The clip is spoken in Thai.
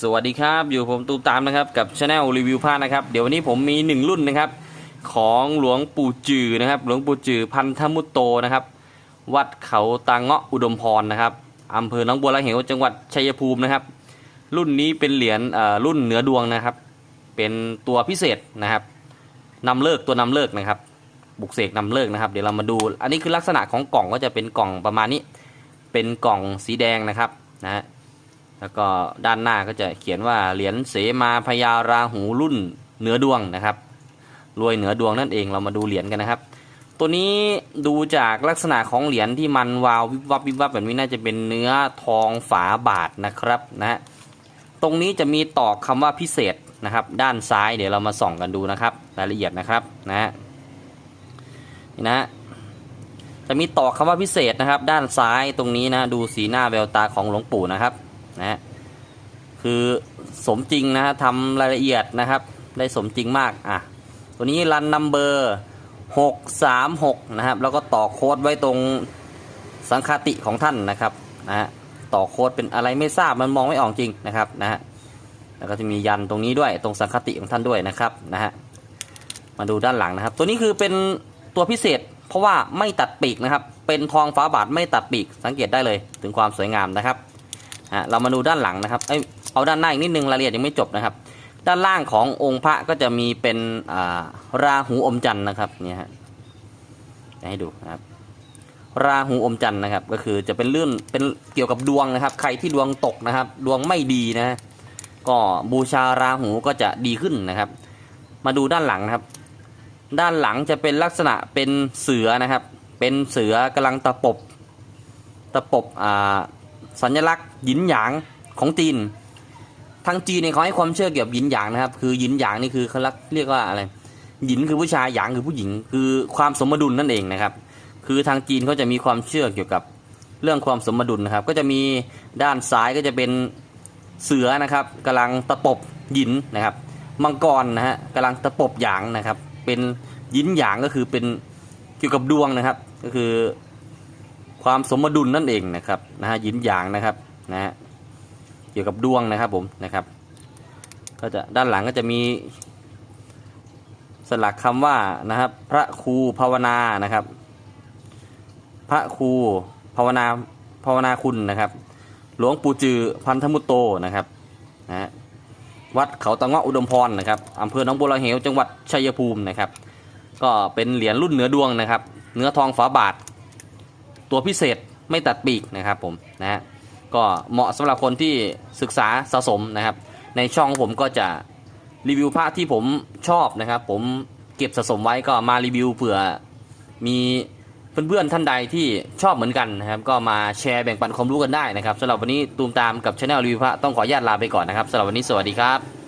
สวัสดีครับ อยู่ผมตูมตามนะครับ กับช anel รีวิวผ้านะครับ เดี๋ยววันนี้ผมมีหนึ่งรุ่นนะครับ ของหลวงปู่จือนะครับ หลวงปู่จือพันธมุตโตนะครับ วัดเขาตางเงาะอุดมพรนะครับอำเภอหนองบัวละเหวจังหวัดชัยภูมินะครับ รุ่นนี้เป็นเหรียญรุ่นเหนือดวงนะครับ เป็นตัวพิเศษนะครับนำเลิกตัวนำเลิกนะครับ บุกเสกนำเลิกนะครับ เดี๋ยวเรามาดู อันนี้คือลักษณะของกล่องก็จะเป็นกล่องประมาณนี้ เป็นกล่องสีแดงนะครับนะฮะ แล้วก็ด้านหน้าก็จะเขียนว่าเหรียญเสมาพญาราหูรุ่นเหนือดวงนะครับรวยเหนือดวงนั่นเองเรามาดูเหรียญกันนะครับ ตัวนี้ดูจากลักษณะของเหรียญที่มันวาววิบวับวิบวับแบบนี้น่าจะเป็นเนื้อทองฝาบาทนะครับนะฮะตรงนี้จะมีตอกคำว่าพิเศษนะครับ ด้านซ้ายเดี๋ยวเรามาส่องกันดูนะครับ รายละเอียดนะครับนะฮะนี่นะจะมีตอกคำว่าพิเศษนะครับ ด้านซ้ายตรงนี้นะดูสีหน้าแววตาของหลวงปู่นะครับ นะฮะคือสมจริงนะฮะทำรายละเอียดนะครับ ได้สมจริงมากอะตัวนี้รันนัมเบอร์หกสามหกนะครับ แล้วก็ต่อโค้ดไว้ตรงสังคติของท่านนะครับนะฮะต่อโค้ดเป็นอะไรไม่ทราบมันมองไม่ออกจริงนะครับนะฮะแล้วก็จะมียันตรงนี้ด้วยตรงสังคติของท่านด้วยนะครับนะฮะมาดูด้านหลังนะครับ ตัวนี้คือเป็นตัวพิเศษ เพราะว่าไม่ตัดปีกนะครับ เป็นทองฟ้าบาทไม่ตัดปีกสังเกตได้เลยถึงความสวยงามนะครับ อะเรามาดูด้านหลังนะครับเอ้ยเอาด้านหน้าอีกนิดนึงรายละเอียดยังไม่จบนะครับ ด้านล่างขององค์พระก็จะมีเป็นอ่าราหูอมจันทร์นะครับเนี่ยฮะให้ดูนะครับ ราหูอมจันทร์นะครับ ก็คือจะเป็นเรื่องเป็นเกี่ยวกับดวงนะครับ ใครที่ดวงตกนะครับ ดวงไม่ดีนะ ก็บูชาราหูก็จะดีขึ้นนะครับ มาดูด้านหลังนะครับ ด้านหลังจะเป็นลักษณะเป็นเสือนะครับ เป็นเสือกำลังตะปบตะปบอ่า สัญลักษณ์หยินหยางของจีน ทางจีนเนี่ยเขาให้ความเชื่อเกี่ยวกับหยินหยางนะครับ คือหยินหยางนี่คือเขาเรียกว่าอะไรหยินคือผู้ชายหยางคือผู้หญิง คือความสมดุลนั่นเองนะครับ คือทางจีนเขาจะมีความเชื่อเกี่ยวกับเรื่องความสมดุลนะครับ ก็จะมีด้านซ้ายก็จะเป็นเสือนะครับกำลังตะปบหยินนะครับมังกรนะฮะกำลังตะปบหยางนะครับ เป็นยินหยางก็คือเป็นเกี่ยวกับดวงนะครับ ก็คือ ความสมดุลนั่นเองนะครับนะฮะยินหยางนะครับนะฮะเกี่ยวกับดวงนะครับผมนะครับ ก็จะด้านหลังก็จะมีสลักคำว่านะครับ พระครูภาวนานะครับ พระครูภาวนาภาวนาคุณนะครับ หลวงปู่จือพันธมุตโตนะครับนะฮะวัดเขาตะเงาะอุดมพรนะครับอำเภอหนองบัวระเหวจังหวัดชัยภูมินะครับ ก็เป็นเหรียญรุ่นเหนือดวงนะครับ เนื้อทองฝาบาท ตัวพิเศษไม่ตัดปีกนะครับผมนะฮะก็เหมาะสำหรับคนที่ศึกษาสะสมนะครับ ในช่องผมก็จะรีวิวพระที่ผมชอบนะครับ ผมเก็บสะสมไว้ก็มารีวิวเผื่อมีเพื่อนๆท่านใดที่ชอบเหมือนกันนะครับ ก็มาแชร์แบ่งปันความรู้กันได้นะครับสำหรับวันนี้ตูมตามกับช anel รีวิวพระต้องขออนุญาตลาไปก่อนนะครับสำหรับวันนี้สวัสดีครับ